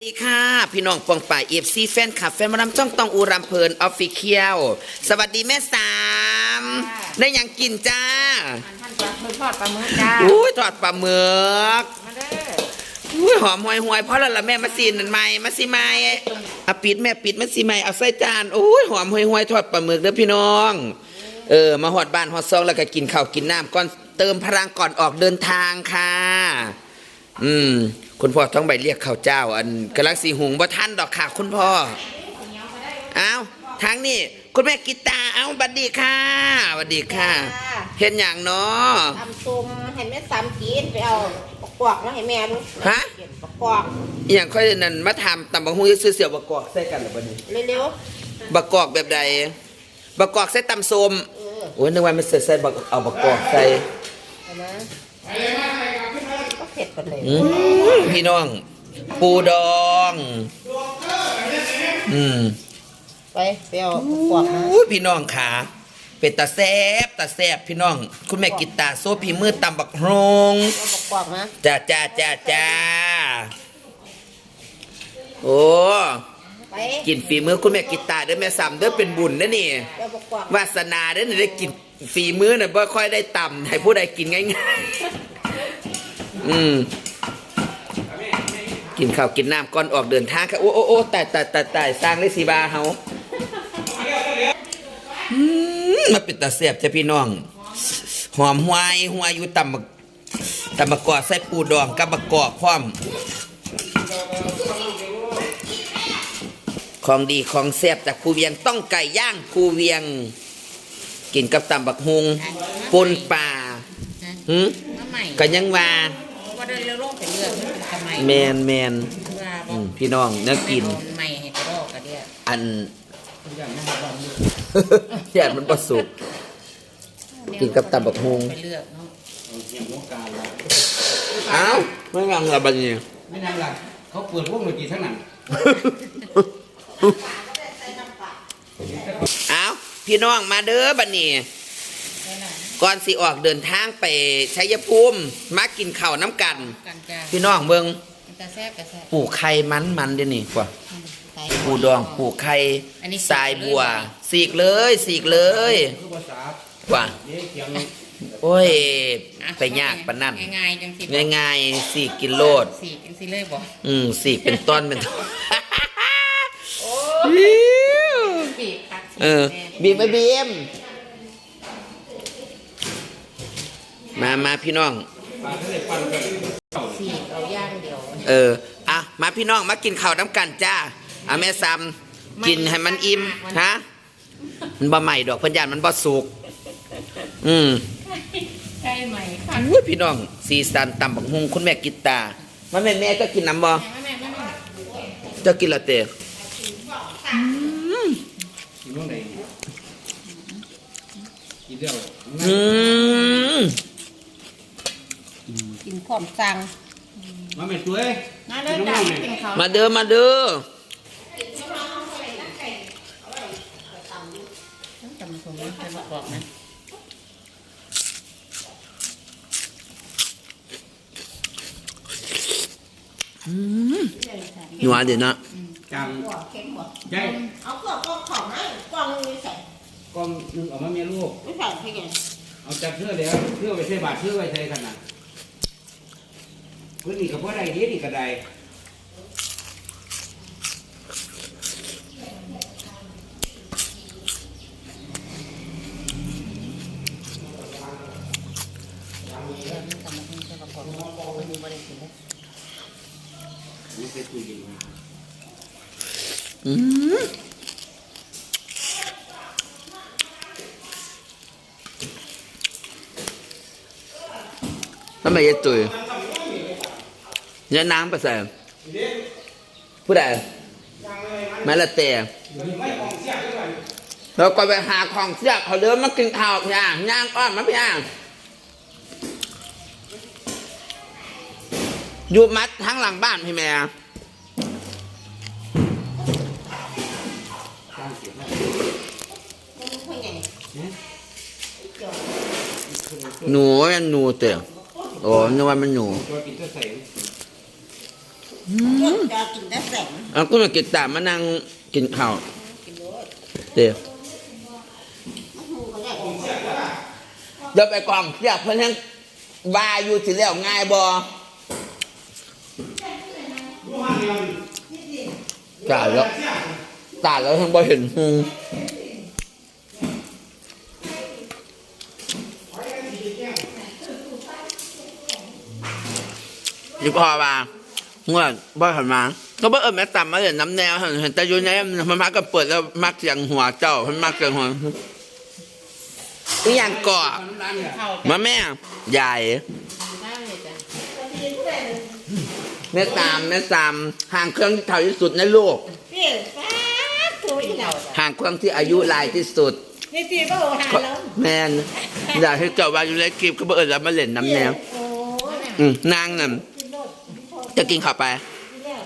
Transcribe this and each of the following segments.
สวัสดีค่ะ พี่น้องปองป่ายเอฟซีแฟนคลับ แฟนหมารำจ้องต้องอูรำเพลินออฟฟิเชียลสวัสดีแม่สาม ได้หยังกินจ้าท่านจะมือทอดปลาหมึกจ้าอุ้ยทอดปลาหมึกมาเด้ออุ้ยหอมหวยหวยเพราะแล้วล่ะแม่มาซีนนั่นไหมมาซีไหมเอาปิดแม่ปิดมาซีไหมเอาใส่จานอุ้ยหอมหวยหวยทอดปลาหมึกเด้อพี่น้อง เออมาหอดบ้านหอดซองแล้วก็กินข้าวกินน้ำก่อนเติมพลังก่อนออกเดินทางค่ะ อืม คุณพ่อต้องไปเรียกข้าวเจ้า อันกำลังสีหุงบ่ท่านดอกค่ะ คุณพ่อเอาทางนี้คุณแม่กีตาร์เอาบัดดีค่ะบัดดีค่ะ เห็นอย่างเนาะทำซุมเห็นแม่สามกินไปเอาประกอบมาให้แม่ดูฮะเก็บประกอบอหย่างค่อยนั่นมาทำตำบักหุ่งซื้อเสี่ยวบักกอกใส่กันหรือบัดนี้เร็วบักกอกแบบใดบักกอกใส่ตำส้มๆเออโอ้ยนึกว่ามันใส่ใส่บักเอาบักกอกใส่เอานะก็ เสร็จกันเลยอืมพี่น้อง ปูดอง อืมไปไปเอาประกอบมาอู้พี่น้องขาเป็ดตาแซบตาแซบพี่น้อง คุณแม่กิตาร์โซพีมือตำบักฮงเอาประกอบมาจ้าจ้าจ้าจ้าโอ้ไปกินฝีมือคุณแม่กิตาร์เด้อแม่สามเด้อเป็นบุญนะนี่ เอาประกอบวาสนาเด้อนี่ได้กินฝีมือน่ะบ่ค่อยได้ต่ำให้ผู้ใดกินง่ายๆ อืม กินข้าวกินน้ำก่อนออกเดินทางค่ะโอ้โอ้โอ้ตายตายตายตายสร้างเลยสิบาเฮาอืมมาเป็นตาเสียบจ้ะพี่น้อง หอมหวายหัวอยู่ตำบักตำบักกอกใส่ปูดองกับบักกอกพร้อมของดีของแซ่บจากภูเวียงต้องไก่ย่างภูเวียง กินกับตำบักฮุงปนป่าหืมมาใหม่ก็ยังว่า ว่าเดินเร็วลงไปเรื่อยมันทำไมแมนแมนว่าอืมพี่น้องเนื้อกินใหม่ให้ไปรอกกันเดียวอันแย่มันประสุกกินกับตำบักหุ่งไปเลือกเนาะอ้าวไม่งังละบัดนี้ไม่นั่งหลักเขาเปิดพวกดนตรีทั้งนั้นอ้าวพี่น้องมาเด้อบัดนี้ ก่อนสิออกเดินทางไปชัยภูมิมากินข้าวน้ำกัน กันจ้าพี่น้องเมืองกระแซบกระแซบปลูกไข่มันมันเดี๋ยวนี้กว่าใส่ปูดองปลูกไข่อันนี้สายบัวสีกเลยสีกเลยคือภาษากว่าเด็กเสียงโอ้ยอะไปยากปานนั่นง่ายๆจังสิง่ายๆสีกกินโลดสี่จังสิเลยบ่อืมสีกเป็นต้นเป็นต้นโอ้อิ๊วปีกคักเออบีมไปบีม มามาพี่น้องปลาทะเลปันกันสี่เอาย่างเดียวเอออะมาพี่น้องมากินข้าวน้ำกันจ้าอะแม่ซ้ำกินให้มันอิ่มฮะมันบ่ใหม่ดอกเพันยานมันบ่สุก อืมใช่ไหมค่ะอุ้ยพี่น้องสีสันตำบักฮุงคุณแม่กิตตามาแม่แม่ก็กินน้ำบ่แม่แม่แม่แม่เจะกินละเตะกินตรงไหนกินเดียวอืมกิน พร้อมสั่งมาแม่ตัวเอ้ยมาเด้อจ้ากินข้าวมาเด้อมาเด้อจำสมมติใครบอกนะหนัวเดี๋ยวนะจังเค็มบ่ใหญ่เอาเครื่องก็ของให้กล่องนึงใส่กล้องนึงออกมาเมียลูกไม่ใส่ให้ไงเอาจับเสื้อแล้วเสื้อไปใส่บาทเสื้อไว้ใส่ขนาด พื้นนี่กับพ่อใดดีนี่ก็ได้กำลังใส่ประกอบมันมีบริ เนมาอืมทำไมยายตุ๋ยยายนางไปใส่ผู้ใดแม่ละเตะเราก็ไปหาของเสียเขาเดินมากินข้าวย่างย่างอ้อมมาพี่ย่างอยู่มัดทั้งหลังบ้านพี่แม่หนูยังหนูเตะโอ้นึกว่ามันหนู ตัวกินจะกินได้แสงเอาก็มากินตามมานั่งกินข้าวเดี๋ยวเดี๋ยวไปกองเรียกเพื่อนทั้งบาอยู่สิแล้วง่ายบ่ตายแล้วตายแล้วทั้งบ่เห็นหูยี่พอว่า เมื่อบ่หันมาก็บ่เอิ้นแม่ต่ำมาเล่นน้ำแนวเห็นแต่อยู่ในมันมักก็เปิดแล้วมักเสียงหัวเจ้ามันมักเสียงหัวอีหยังก่อน้ำร้านเนี่ยมาแม่ใหญ่แม่ตามแม่ตามห่างเครื่องที่เท่าที่สุดในโลกห่างเครื่องที่อายุลายที่สุดนี่ตีก็โหหาแล้วแม่นอยากให้เจ้าว่าอยู่ในคลิปก็บ่เอิญแล้วมาเล่นน้ำแนว นางนั่น จะกินข้าวไป กินแล้ว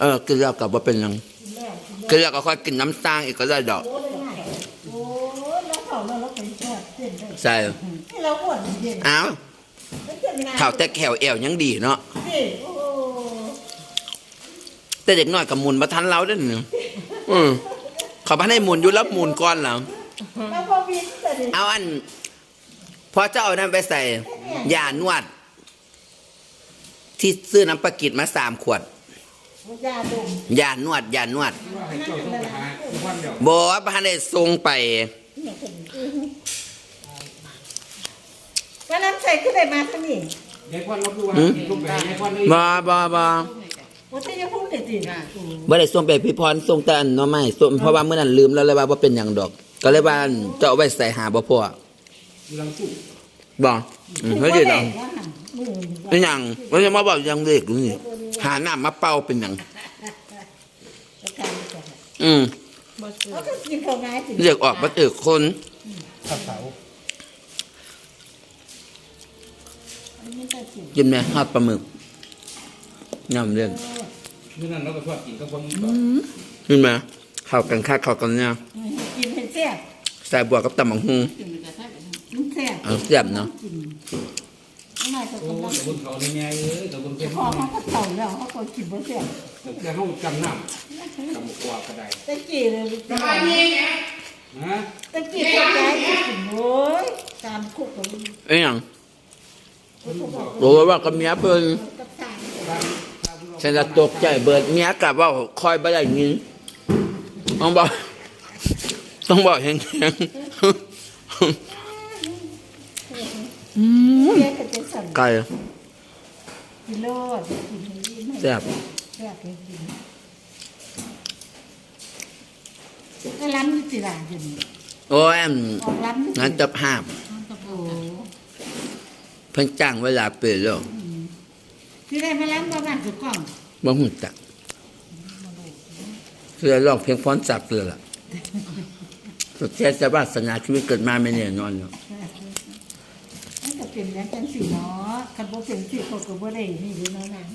เออ กินแล้วก็บ่เป็นหยังกินแล้วกินแล้วกินแล้วก็ค่อยกินน้ำตาลอีกก็ได้ดอก โอ้ยง่ายโอ้แล้วเขาเราเราเป็นแค่เส้นเลยใช่ที่เราอ้วนเย็นอ้าวมันจะมีงานข้าวแต่แขวเอวยังดีเนาะพี่โอ้แต่เด็กน้อยกับมุนมาทันเราเด้อนี่อืมเขาพันให้มุนอยู่แล้วมุนก่อนแล้วแล้วพอวินแต่ดิเอาอันพอเจ้าเอานั่นไปใส่ยานวด ที่ซื้อน้ำปลากิดมาสามขวด ยาดมยานวด ยานวดว่าให้เจ้าต้องไปหาทุกวันเดียวบอกว่าพันได้ทรงไปเนี่ยเป็นวันนั้นใส่ขึ้นได้มาทั้งนี้ยายควันรับรู้ว่าหืมลูกไปยายควันเลยบอบอบอว่าจะยังพูดได้จริงบ่ได้ทรงไปพี่พรทรงแต่อันเนาะไม่ทรงเพราะว่าเมื่อนั้นลืมแล้วเลยว่าบ่เป็นอย่างดอก ก็เลยว่าจะเอาไว้ใส่หาบ่พออยู่หลังตู้บอกอืมเฮ้ยเดี๋ยวเรามือ เป็นหยังว่าจะมาบอกอยังเด็กอยู่นี่หาน้ำมาเป่าเป็นหยังจะการจะอืมเขาก็กินของง่ายสิเรียกออกมาเอิกคนข้าวเสาไม่ใช่สิกินไหมฮอดปลาหมึกยำเรื่องนี่นั่นเราก็ชอบกินกับพวกนี้เห็นไหมเข้ากันคักเข้ากันเนี่ยกินให้แซ่บใส่บัวกับตำบักหุ่งมันแซ่บเอาเสียบเนาะกิ นไม่ก็โอ้กำลังแต่บนเขาเนี่ยเอ้ยแต่บนเพื่อนพอเขาก็เต่าแล้วเขาก็กินบ่แซ่บแต่เขาจำน้ำจำกว่ากระไดตะกี้เลยฮะตะกี้ก็ย้ายไปกินโอ้ยตามคุกกับเอ้ยหยังคุกกับโอ้ว่ากับเมียเพิ่นกับตามฉันจะตกใจเบิดเมียกลับว่าคอยบ่ได้ยินต้องบอกต้องบอกแห้งเรียกกันจะ สั่นๆไก่กินโลดกินให้ยิ้มให้แซ่บแซ่บให้กินก็ล้ำนี่สิล่ะอยู่นี่โอ้ยอันออกล้ำนี่สิงั้นจะภาพโอ้เพิ่นจ้างเวลาเปลี่ยนแล้วที่ได้มาล้ำมาบ้านสุกล้องบ่ฮู้จักคือร้องเพลงฟ้อนสับเลยล่ะสุดแท้จะวาสนาชีวิตเกิดมาไม่แน่นอนเนาะมันก็ เป็นอย่างจังสิเนาะคันบ่เป็นสิเขาก็บ่ได้นี่อยู่เนาะนาง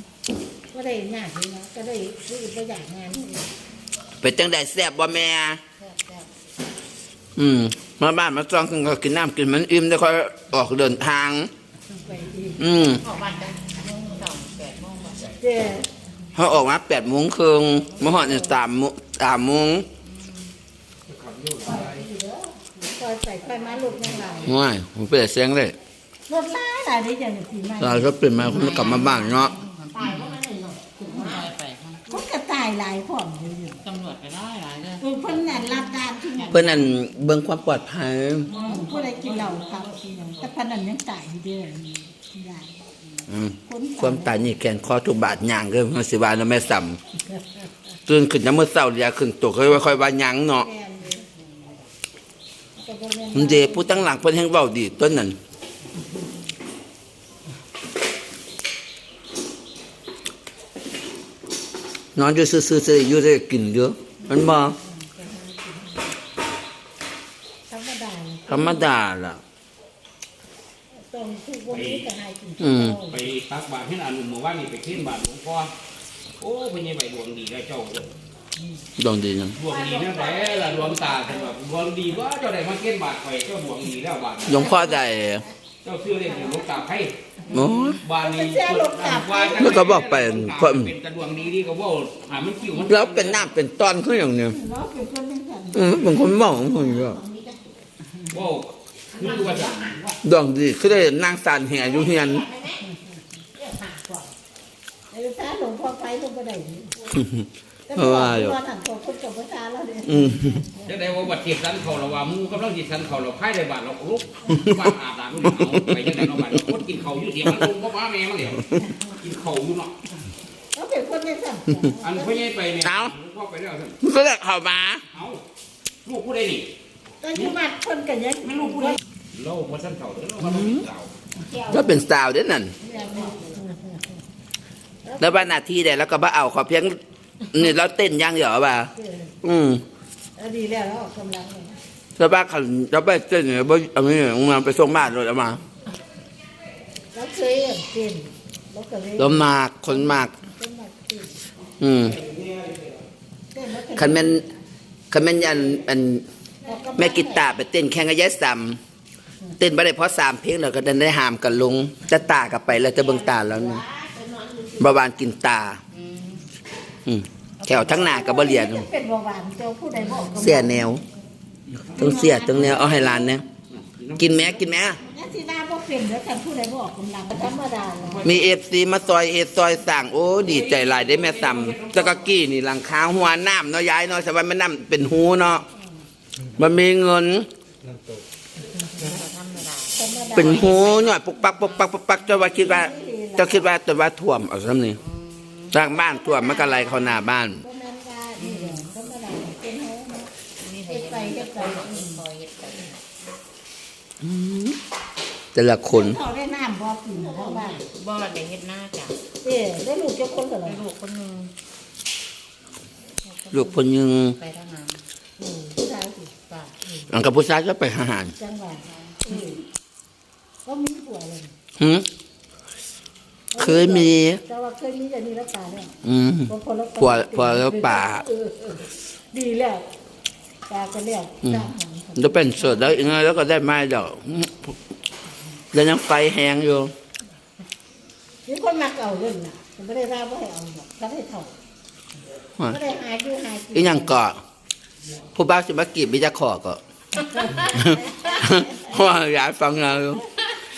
บ่ได้ยากนี่เนาะก็ได้รู้บ่อยากงานนี่เป็นจังได๋แซ่บบ่แม่ อืม มาบ้านมาจ้องกินก็กินน้ำกินมันอิ่มแล้วค่อยออกเดินทาง ไปดีอืมออกบ้านกันโมงสองแปดโมงเจ้เขาออกมา8โมงครึ่งมาฮอดนี่3โมง3โมงคอยใส่คอยมาลูกยังไงห่วยผมเปิดเสียงเลย รถล้าหลายได้จังสิมาเราก็เป็นมาคนกลับมาบ้านเนาะตายบ่มาได้เนาะไปข้างคนก็ตายหลายพร้อมอยู่อยู่ตำรวจไปได้หลายเลยเออเพิ่นน่ะรับดานทุกอย่างเพิ่นนั่นเบิ่งความปลอดภัยผู้ใดกินเหล้าครับกินหยังแต่ปานนั้นยังตายอยู่เด้อใหญ่อืมคนความตายนี่แขนคอทุกบาทย่างเด้อมันสิว่าแล้วแม่ซ้ำตื่นขึ้นยามมื้อเช้าเรียกขึ้นตกเคยว่าค่อยว่าหยังเนาะแม่นเลยก็บ่แม่นมันเดผู้ตั้งหลังเพิ่นแฮงเว้าดีต้นนั้น นอนอยู่ซื่อๆสิอยู่ได้กินเยอะมันบ่ธรรมดาธรรมดาล่ะต้องทุกวันนี้ก็ให้กินอืมไปตักบาตรให้อาหนุ่มเมื่อวานนี่ไปขึ้นบาตรหลวงพ่อโอ้พญาใบดวงดีได้เจ้าเด้อดองดีจังดวงดีนั่นแหละล่ะดวงตาท่านแบบดวงดีว่าเจ้าได้มาเก็นบาตรไปเจ้าดวงดีแล้วบาตรหลวงพ่อได้เจ้าชื่อเรียกหลวงตาไพ่ โอ้ย บ้านนี้แล้วก็บอกไปคน เป็นกระดวงดีดีก็ว่าหามันคิวมันแล้วเป็นน้ำเป็นตอนขึ้นอย่างเนี้ยเราเป็นคนจังซั่นอืมบางคนมองของคนก็ว่าคือว่าจะดวงดีคือได้นางสารแห่อยู่เฮียนไอ้ตาหลวงพ่อไปลงบ่ได้นี่เพราะว่าอยู่ ตอนนั้นพอคนกับภาษาเราเนี่ยอืมจะได้ว่าบัด เทียบสันเขาเราว่ามูกำลังจิตสันเขาเราไพ่ได้บาทเราลุกบ้านอาบน้ำก็เอาไปยังไงเราบ้านเราคนกินเขาอยู่เดียวมันลงก็บ้าแม่มันเดียวกินเขาอยู่เนาะเราเป็นคนจังซั่นอันพ่อใหญ่ไปเนี่ยพ่อไปแล้วท่านมันก็ได้เข้ามาเอาลูกผู้ใดนี่แต่อยู่บ้านคนกันยังไม่ลูกผู้ใดเราบ่สันเขาเด้อเราบ่เป็นเราแล้วเป็นสาวเด้อนั่นแล้วบ้านหน้าที่ได้แล้วก็บ่เอาขอเพียงนี่เราเต้นอย่างเดียวบ่าอืม เออดีแล้วเราออกกำลังเลยแล้วบ้านเขาเราไปเต้นเนี่ยบ่เอาไม่มาไปส่งบ้านรถเอามาเราเคยเต้นเราก็เลยลมมากคนมากเต้นมาเต้นอืมเต้นแล้วก็คันแม่นคันแม่นยันอันออกกำลังแม่กีตาร์ไปเต้นแข่งกับยายซ้ำเต้นบ่ได้เพราะสามเพลงแล้วก็ดันได้หามกันลงจะตากลับไปแล้วจะเบิ่งตาแล้วนี่บาวานกินตา อืม แถวทั้งหน้าก็บ่เรียนเป็นเบาหวานเจ้าผู้ใดบอกกำลังเสียแนวต้องเสียต้องแนวเอาให้หลานเนี่ยกินแม่กินแม่นี่สิว่าบ่เป็นแล้วกันผู้ใดบอกกำลังธรรมดาเนาะมีเอฟซีมาซอยเอซอยสั่งโอ้ดีใจหลายได้แม่ซ้ำตะกะกี้นี่หลังคาหัวน้ำเนาะยายเนาะสบายมันน้ำเป็นหูเนาะมันมีเงิน ธรรมดาเป็นหูหน่อยปุกปักปุกปักปุกปักเจ้าว่าคิดว่าเจ้าคิดว่าแต่ว่าท่วมเอาซ้ำนี่ สร้างบ้านท่วมมันก็ไหลเข้าหน้าบ้าน บ่แม่นว่านี่แหละธรรมดาเป็นเฮาเนาะเฮ็ดไปเฮ็ดไปแต่ละคน เขาได้น้ำบ่กินทั้งบ้านบ่ได้เฮ็ดหน้าจ้ะเอ้ได้ลูกเจ้าคนก็เลยลูกคนหนึงลูกคนยังไปทำงานอืมผู้ชายสิป่ะอังกับผู้ชายก็ไปหาอาหารจังหวัดเออก็มีผัวเลยหืม เคยมี แต่ว่าเคยมีแต่นี่แล้วตายแล้วอืม บางคนแล้วผัวผัวแล้วป่า เออเออดีแล้วตาก็แล้วอืมจ้างหาแล้วเป็นสดแล้วอีกหน่อยแล้วก็ได้ไม้ดอกแล้วยังไฟแหงอยู่มีคนมักเอาเงินน่ะแต่ไม่ได้ราบ่ให้เอาหรอกก็ได้เท่าไม่ได้หาอยู่หากินอีหยังเกาะผู้บ้าสิมากีบมิจะขอก็เพราะว่าอยากฟังเราอยู่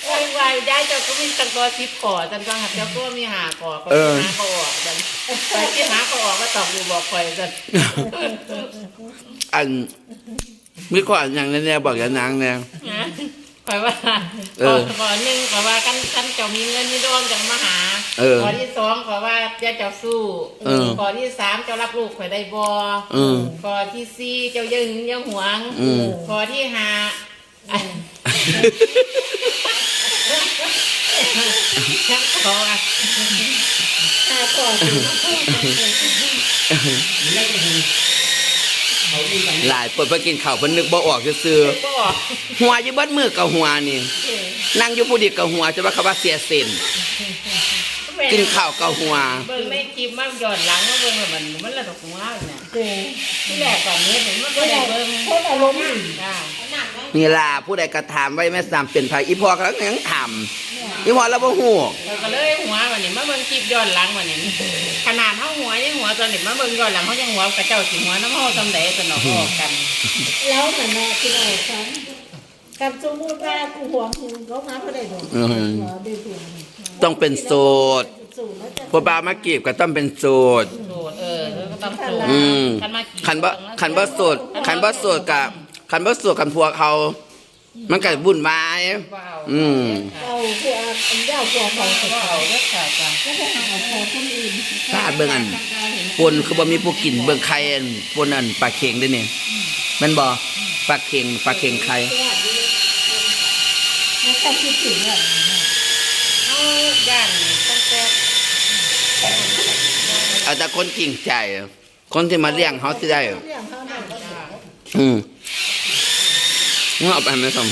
โอ้ยว่ายายเจ้าก็มีตังตัวสิบขอจังก็หัดเจ้าก็มีหาขอก็เออหาเขาออกจังไปที่หาเขาออกก็ตอบอยู่บอกคอยจังอันมีข้ออันอย่างแน่ๆบอกอย่านางแน่นะคอยว่าเอขออขอหนึ่งขอว่ากันกันเจ้ามีเงินมีดวงจังมาหาเออขอที่สองขอว่าเจ้าเจ้าสู้เออขอที่สามเจ้ารับลูกข่อยได้บ่เออขอที่สี่เจ้ายังยังหวงอืมขอที่ห้า อันชักขออะหาก่อนสิเขาดีกันหลายเปิดไปกินข้าวเพิ่นนึกบ่ออกซื่อก็บอกๆหัวอยู่เบิดมือกับหัวนี่ นั่งอยู่ผู้เดียวกับหัวจะว่าเขาว่าเสียเส้นกินข้าวกับหัวเบิ่งในคลิปมาย้อนหลังมาเบิ่งแล้วมันมันละดอกหัวเนี่ยเออที่แรกก่อนนี้ผมมันคก็นได้อารเบิ่งมณ์คนอารมณ์ดีจ้า นี่ล่ะผู้ใดกระถามไว้แม่สามเป็นไผอีพ่อก็ยังถามอีพ่อเราบ่ฮู้เราก็เลยหัววันนี้มาเบิ่งคลิปย้อนหลังวันนี้ขนาดเฮาหัวยังหัวตอนนี้มาเบิ่งย้อนหลังเฮายังหัวกระเจ้าสิหัวน้ำเฮาซำใดสนอกออกกัน แล้วเหมือนว่าคือเอาฟังกับสมมุติว่ากูหวงมึงเขามาบ่ได้ดอกอืมหัวได้ตัวต้องเป็นโสดสูงแล้วจะผู้บ่าวมากีบก็ต้องเป็นโสด โสดเออก็ต้องโสดอืม คันมากี่คันบ่คันบ่โสดคันบ่โสดกับ คันบ่โสดกันพวกเขามันก็วุ่นวายบ่เอาอืมเอาคือเอาอันยาวกว่าเขาบ่เอาเด้อค่ะจ้ะก็จะหาเอาของคนอื่นถ้าเบิ่งอัน ปนคือบ่มีผู้กินเบิ่งไข่อันปนอันปลาเค็งด้อนี่แม่นบ่ปลาเค็งปลาเค็งไข่ไม่ต้องคิดถึงอะเอาย่านตั้งแต่เอาแต่คนจริงใจ คนที่มาเลี้ยงเขาสิได้ เรื่องเขานั่นก็ได้อืม งเอาไปไหมสม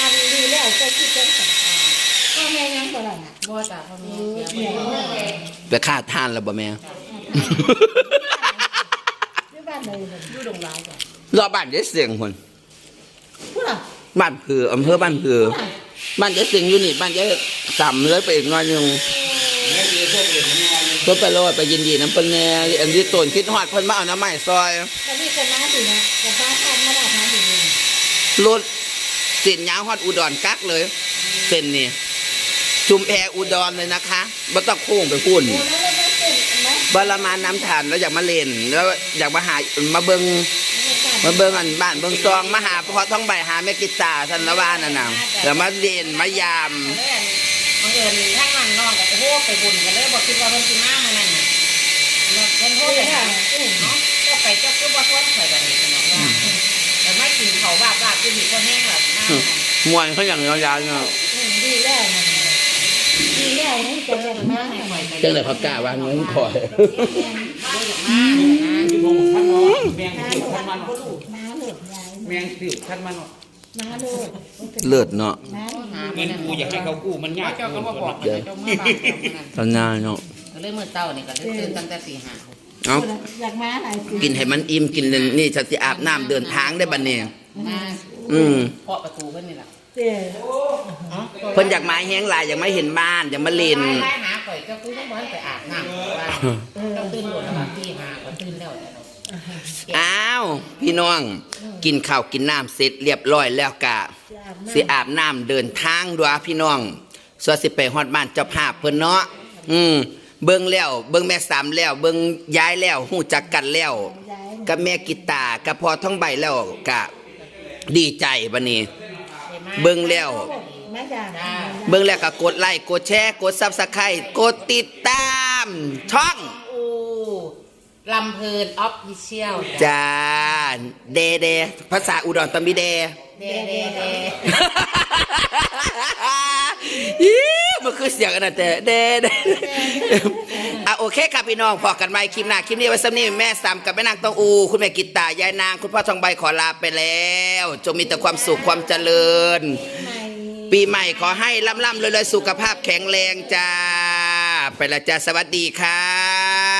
อันดีแล้วก็คิดจังซั่นพ่อแม่ยังบ่ล่ะน่ะบ่จ้ะพ่อเอแม่อเสียเดี๋ยวไปฆ่าทานแล้วบ่แม่ที่บ้านเลยเลยอยู่ดงหลายจ้ะรอบ้านได้เสียงคนพูดอะบ้านผืออำเภอบ้านผือพูดอะบ้านยายสิงอยู่นี่บ้านยายต่ำเลยไปอีกหน่อยหนึง พิ่นไปโลดไปยินดีน้ำเพิ่นแน่อันนี้ต้นคิดฮอดเพิ่นมาเอาน้ำใหม่ซอยก็นี่ก็มาสินะก็ฟ้าทำมาได้ทำอยู่นี่รถเส้นยาวฮอดอุดรกักเลย เส้นนี่ชุมแพอุดรเลยนะคะบ่ต้องโค้งไปพุ่นโอ้แล้วแล้วแล้วเป็นไหมบารมาน้ำทานแล้วอยากมาเล่นแล้วอยากมาหามาเบิงมาเบิงอันบ้านเบิงซองมาหาพอท้องใบหาแม่กิตาสันละวานั่นน่ะแล้วมาเล่นมายาม บังเอิญทั้งนั้นนองก็โทรไปบุญกันเลยบอกคิดว่าเพิ่นสิมามื้อนั้นน่ะแล้วเพิ่นโทรไปหาเนาะก็ไปเจ้าคือบ่ชวนข่อยบัดนี้เนาะว่าแต่ไม่กินเขาบาบาบอยู่นี่ก็แห้งแล้วมามวนเขาอย่างยาวๆเนาะดีแล้วดีแล้วนี่จะเล่นมากให้ข่อยไปจังเลยเขากล้าวางเงินคอยอยู่วงท่านเนาะแมงสิวท่านมันเนาะมาเลิกยายแมงสิวท่านมันเนาะ มาเลิกเลิศเนาะมาหาเงินกูอยากให้เขากู้มันยากเจ้าก็บ่บอกเกินเจ้ามาบ้านเจ้ามื้อนั้นตอนนานเนาะก็เลยมื้อเช้านี่ก็เลยตื่นตั้งแต่ตีห้าเอ้าอยากมาหลายสิกินให้มันอิ่มกินนี่ฉันสิอาบน้ำเดินทางได้บัดนี้มาอืมเคาะประตูเพิ่นนี่ล่ะเจ้เพิ่นอยากมาแห้งหลายอยากมาเห็นบ้านอยากมาเล่นไล่หาข่อยเจ้ากูยังบ่ทันไปอาบน้ำว่าเจ้าตื่นหมดแล้วตีห้าก็ตื่นแล้วแต่เนาะ อ้าว พี่น้อง กินข้าวกินน้ำเสร็จเรียบร้อยแล้วกะสิอาบน้ำเดินทางด้วยพี่น้องส่วนสิไปฮอดบ้านเจ้าภาพเพิ่นเนาะอืมเบิ่งแล้ว เบิ่งแม่สามแล้ว เบิ่งยายแล้วฮู้จักกันแล้วยายกับแม่กิตากับพ่อท้องใบแล้วกะดีใจบัดนี้ เบิ่งแล้วมาจากเบิ่งแล้วก็กดไลค์กดแชร์กด Subscribe กดติดตาม ช่องโอ้ ลำเพลินออฟฟิเชียลจ้าเดเดภาษาอุดรตำบิเด เดเดเดอีมันคือเสียงอันนั้นแต่เด้เด้อะโอเคครับพี่น้องพอกันใหม่คลิปหน้าคลิปนี้ไว้ซ้ำนี้แม่สามกับแม่นางตองอู คุณแม่กิตตายายนาง คุณพ่อทองใบขอลาไปแล้ว จงมีแต่ความสุขความเจริญ ปีใหม่ขอให้ล่ำๆรวยๆสุขภาพแข็งแรงจ้า ไปละจ้าสวัสดีค่ะ